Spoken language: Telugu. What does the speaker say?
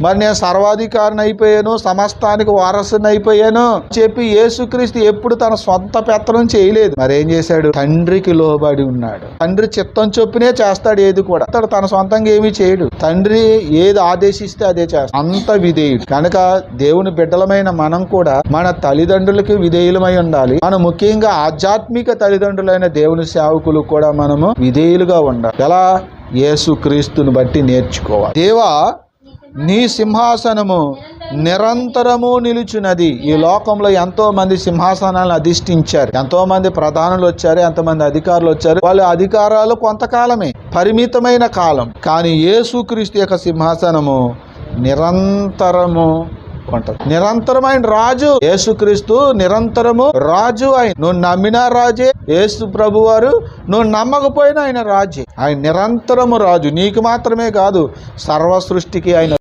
మరి నేను సర్వాధికారిని అయిపోయాను సమస్తానికి వారసుని అయిపోయాను చెప్పి యేసుక్రీస్తు ఎప్పుడు తన సొంత పెత్తనం చేయలేదు. మరి ఏం చేశాడు? తండ్రికి లోబడి ఉన్నాడు. తండ్రి చిత్తం చొప్పునే చేస్తాడు ఏది కూడా. అతడు తన సొంతంగా ఏమీ చేయడు. తండ్రి ఏది ఆదేశిస్తే అదే చేస్తాడు. అంత విధేయుడు. కనుక దేవుని బిడ్డలమైన మనం కూడా మన తల్లిదండ్రులకి విధేయులమై ఉండాలి. మనం ముఖ్యంగా ఆధ్యాత్మిక తల్లిదండ్రులైన దేవుని సేవకులు కూడా మనము విధేయులుగా ఉండాలి. ఎలా? యేసు క్రీస్తుని బట్టి నేర్చుకోవాలి. దేవా నీ సింహాసనము నిరంతరము నిలుచున్నది. ఈ లోకంలో ఎంతో మంది సింహాసనాలను అధిష్ఠించారు. ఎంతో మంది ప్రధానులు వచ్చారు ఎంతమంది అధికారులు వచ్చారు. వాళ్ళ అధికారాలు కొంతకాలమే పరిమితమైన కాలం. కానీ యేసుక్రీస్తు యొక్క సింహాసనము నిరంతరము ఉంటది. ఆయన రాజు యేసుక్రీస్తు నిరంతరము రాజు ఆయన. నువ్వు నమ్మిన రాజే యేసు ప్రభు వారు నువ్వు నమ్మకపోయినా ఆయన రాజే. ఆయన నిరంతరము రాజు. నీకు మాత్రమే కాదు సర్వ సృష్టికి ఆయన